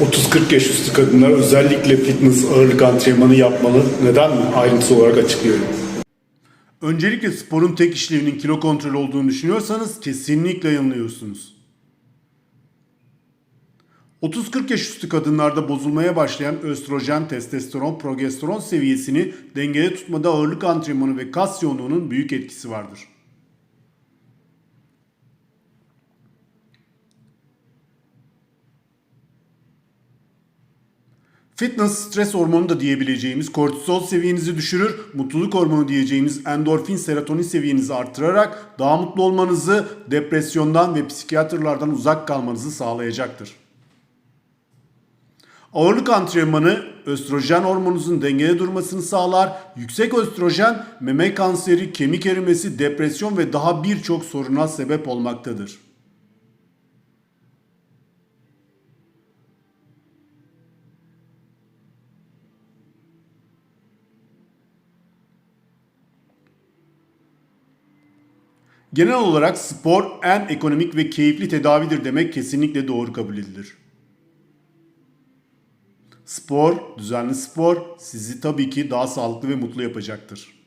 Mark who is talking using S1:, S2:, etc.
S1: 30-40 yaş üstü kadınlar özellikle fitness ağırlık antrenmanı yapmalı. Neden mi? Ayrıntısı olarak açıklıyorum. Öncelikle sporun tek işlevinin kilo kontrolü olduğunu düşünüyorsanız kesinlikle yanılıyorsunuz. 30-40 yaş üstü kadınlarda bozulmaya başlayan östrojen, testosteron, progesteron seviyesini dengede tutmada ağırlık antrenmanı ve kas yoğunluğunun büyük etkisi vardır. Fitness stres hormonu da diyebileceğimiz kortizol seviyenizi düşürür, mutluluk hormonu diyeceğimiz endorfin, serotonin seviyenizi artırarak daha mutlu olmanızı, depresyondan ve psikiyatrlardan uzak kalmanızı sağlayacaktır. Ağırlık antrenmanı östrojen hormonunuzun dengede durmasını sağlar. Yüksek östrojen meme kanseri, kemik erimesi, depresyon ve daha birçok soruna sebep olmaktadır. Genel olarak spor en ekonomik ve keyifli tedavidir demek kesinlikle doğru kabul edilir. Spor, düzenli spor sizi tabii ki daha sağlıklı ve mutlu yapacaktır.